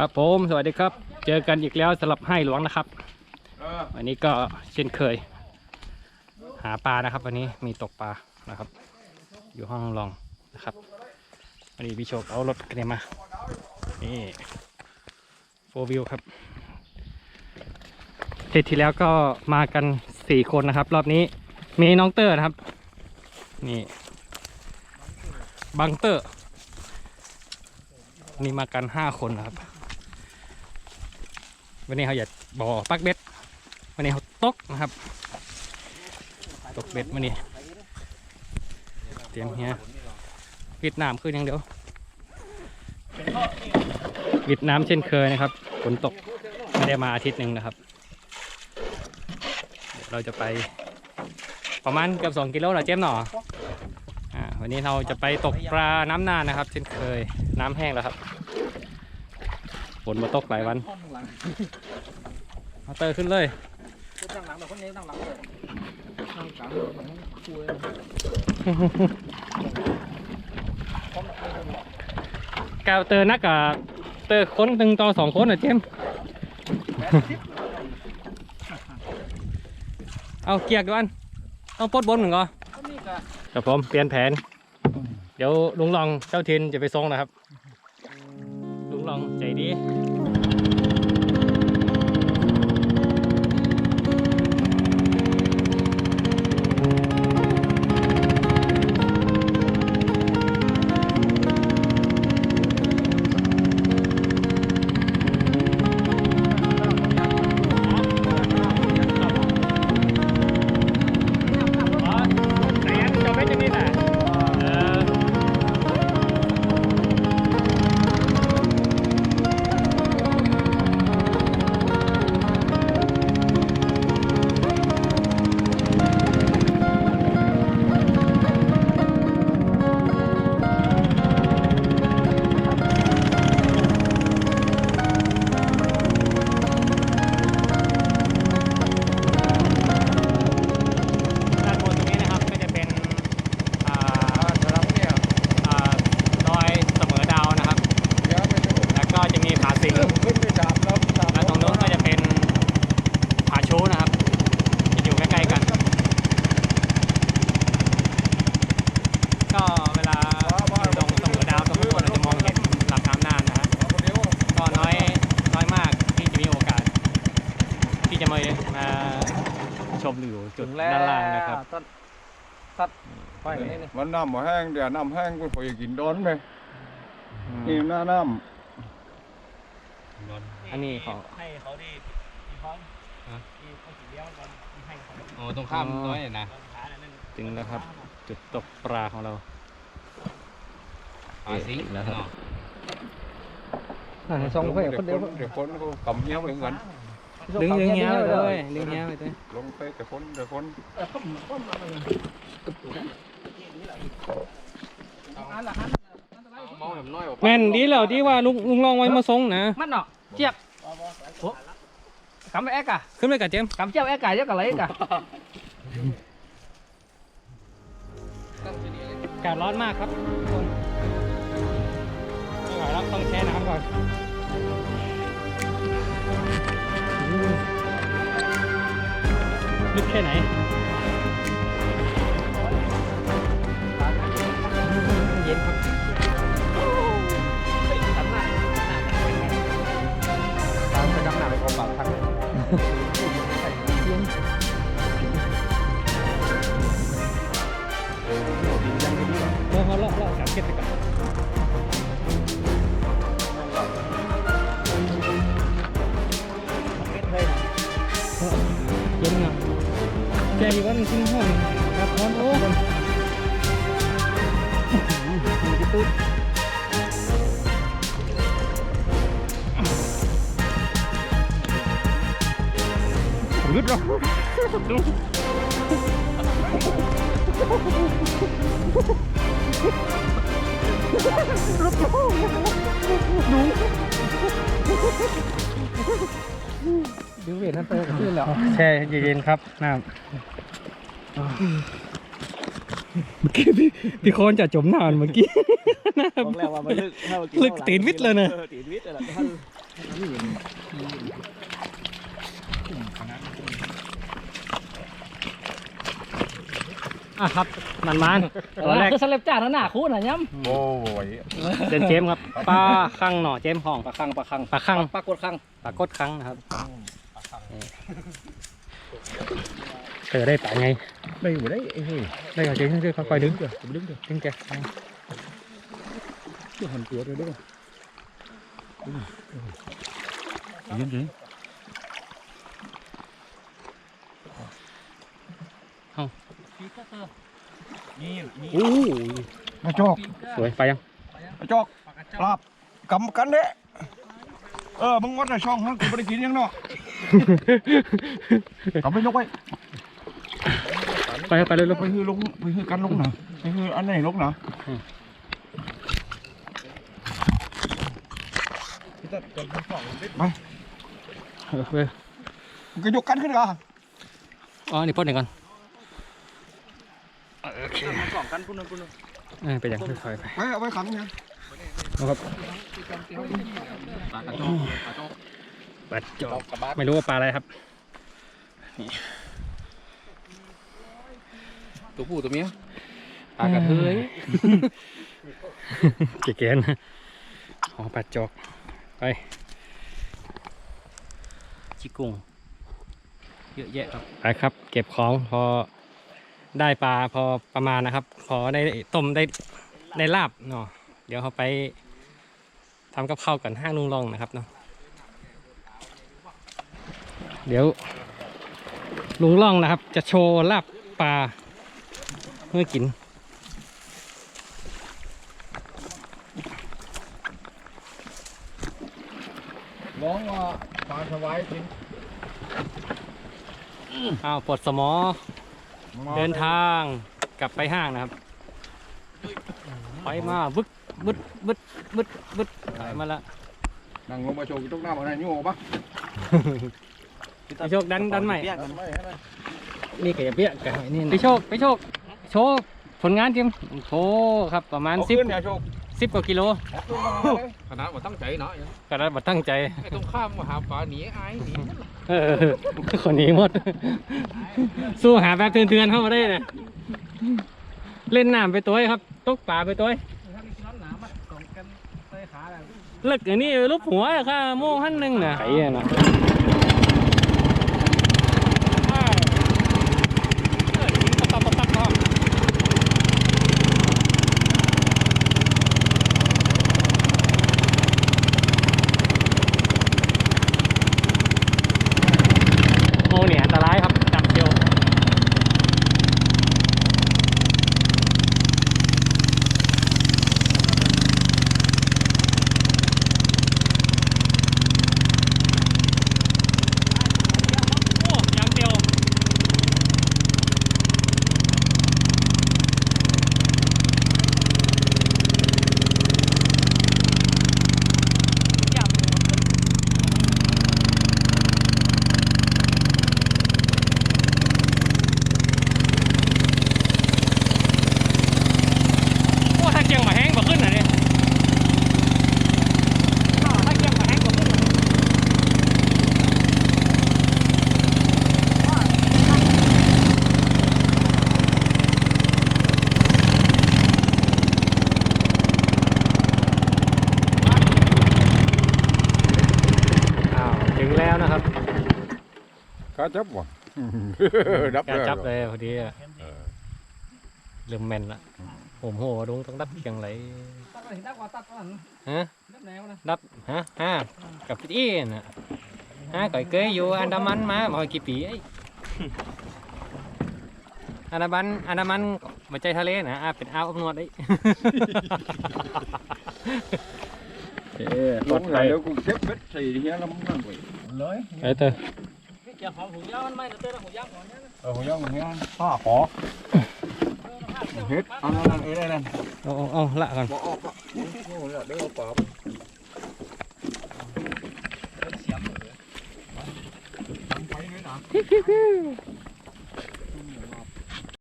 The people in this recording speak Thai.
ครับผมสวัสดีครับ เจอกันอีกแล้วสำหรับให้หลวงนะครับวันนี้ก็เช่นเคย หาปลานะครับ วันนี้มีตกปลานะครับ อยู่ห้องรองนะครับวันนี้พี่โชคเอารถกันมานี่โฟวิวครับเทศที่แล้วก็มากันสี่คนนะครับ รอบนี้มีน้องเตอร์นะครับ นี่บังเตอร์นี่มากันห้าคนนะครับ วันนี้เขาอยากบ่อปักเบ็ดวันนี้เขาตกนะครับ ตกเบ็ดวันนี้ เตรียมเฮียวิดน้ำขึ้นอย่างเดียววิดน้ำเช่นเคยนะครับฝนตกไม่ได้มาอาทิตย์หนึ่งนะครับเดี๋ยวเราจะไปประมาณเกือบสองกิโลเหรอเจมส์หนออ่าวันนี้เราจะไปตกปลาน้ำนานนะครับ เช่นเคยน้ำแห้งแล้วครับ นมาตกหลายวันข้างหลังมาเตอร์ขึ้นเลยตั้งหลังแบบคนนี้ตั้งหลังเลยตั้งกลางแบบคุยกาวเตอร์นักกับเตอร์คนหนึ่งต่อสองคนเหรอเจมเอาเกียร์ด้วยอันเอาปดบนหนึ่งก่อนครับผมเปลี่ยนแผน เดี๋ยวลุงลองเจ้าทินจะไปส่งนะครับ ใจดี มามาชมอยู่จุดด้านล่างนะครับ ตัดตัดไปนี่นี่มันน้ำมาแห้งเดี๋ยวน้ำแห้งกูไปกินโดนไหมอืมนี่หน้าน้อันนี้ของให้เขาดีที่เขาฮะที่เขาสีเลี้ยวก่อนให้เขาโอ้ตรงข้ามน้อยนะขานั่นถึงแล้วครับ จุดตกปลาของเราปลาสิงถึงแล้วครับำสองคนคนเดียวเดี๋ยวคนก็กำเหี้ยวเหมือนกัน ดึงดึงเงี้ยไปเลยดึงเงี้ยไปเลยลงไปแต่คนแต่คนมองแบบน้อยกว่าแม่นดีแล้วที่ว่าลุงลุงลองไว้มาส่งนะมันเนาะเจี๊ยบโอ้กำไปแอกอะขึ้นไปกับเจมส์กำเจี๊ยบแอกอะเยอะกับอะไรกะอากาศร้อนมากครับ ค่ไหนเย็นครับตามไปกำหน้าไปกองปากทางเราเขาเลาะเลาะกับเก็บไปก่อนเออเย็น อะแกอยู่วันทิ้งห้องครับร้อนโอ้ตุ๊ดรุดห รอดูเวทนั่นเตอร์ขึ้นแล้วแช่เย็นๆครับน้ำเมื่อกี้พี่พี่คอนจะจมน้ำเมื่อกี้บอกแล้วว่ามันลึกลึกตีนวิทย์เลยนะตีนวิทย์เลยล่ะท่านอะครับมันมันตัวแรกคือสลับจ้าหน้าคู่น่ะย้โอ้ยเดินเจมส์ครับปลาคังหน่อเจมส์ห้องำปลาคังปลาคังปลาคังปลากดคังปลากดคังนะครับ นี่เจอได้ปลาไงได้บ่ได้ไอ้เฮ้ยได้ก่อนเจมส์ค่อยๆดึงเดี๋ยวผมดึงเดี๋ยวดึงแกเดี๋ยวหันตัว เลยเด้อยินดีนี่โอ้ยมาจอกสวยไปยังมาจอกลาบกำกันเด้เออมึงวัดในช่องนั้นกูไม่ได้กินยังเนาะกำไปยกไว้ไปไปเลยลูกไปคือลงไปคือกันลงนะไปคืออันไหนลงนะอืมไปเออเว้ยมึงก็ยกกันขึ้นก่อนอ๋อนี่ปลดหนึ่งก่อนสองกันพุ่นนึงพุ่นนึงเออไปยังค่อยๆไปไปเอาไปขังเนี่ยนะครับ ปลากระจอกปลาจอกปลาจอกกระบะไม่รู้ว่าปลาอะไรครับตัวผู้ตัวเมียปลากระเทยเก๋ๆนะอ๋อปลาจอกไปจิกุ้งเยอะแยะครับไปครับ เก็บของพอได้ปลาพอประมาณนะครับ พอได้ต้มได้ได้ลาบเนาะเดี๋ยวเขาไปทำกับข้าวกันห้างลุงลองนะครับเนาะ เดี๋ยว ลุงล่องนะครับ จะโชว์ลาบปลาเมื่อกิน ร้องว่าปลาสวายกินอ้าวปลดสมอ เดินทางกลับไปห้างนะครับ ไปมาบึกบึดบึดบึดบึดไปมาละ นั่งลงมาโชว์กินตุ๊กหน้ามาไหนโย่ปะ ไปโชคดันดันใหม่ไม่ให้ได้นี่กะอย่าเปี้ยกะนี่ไปโชคไปโชคโชว์ผลงานเตรียมโชว์ครับประมาณเอาสิบขึ้นเนี่ยโชว์สิบกว่ากิโลเอาขึ้นมาเลยขนาดว่าตั้งใจเนาะกระบัดตั้งใจไอ้ตรงข้ามมาหาปลาหนีไอ้หนีเออคนนี้หมด สู้หาแบบเตือนๆเข้ามาได้นะเล่นน้ำไปตัวเองครับตกปลาไปตัวเองถ้ามีน้ำหนามาสองกันใส่ขาแล้วเลิกอันนี้รูปหัวอะค่ะโม่หันหนึ่งนะไอ้อะนะโม่เนี่ยอันต รายครับจับเชียว โอ้ยางเดียวโอ้ถ้าเกียงมาแห้งกว่าขึ้นนะเนี่ยอ้าวถ้าเกียงมาแห้งกว่าขึ้นนะ อ้าวถึงแล้วนะครับ กาจับวะดับการเลยจับเลยพอดีอะเริ่มแม่นละผมโหดงต้องดับเพียงไหลตัดอะไรตัดกว่าตัดก่อนฮะนับแนวนะดับฮะฮะกับพี่อีน่ะฮะก่อยเกยอยู่อันดามันมาบ่อยกี่ปีไอ้ยอันดามันอันดามันมาใจทะเลนะอะเป็นอ่าวอบนวดไอ้เอ๊ะปลลองดไหนภัยแล้วกูเก็บเบ็ดใส่เฮียแล้วมึงนั่งไปเลยไอ้เตอ เกี่ยวของหูย่างมันไม่เต้นหูย่าวขอนเนี้ยเออหัวย่างเฮียผ้าขอเฮ็ดเอานั่นเอ้ยนั่นเอาเอาละก่อนบ่ออกโอ้โหเดี๋ยวเอปลาเสียมไปเลยนะ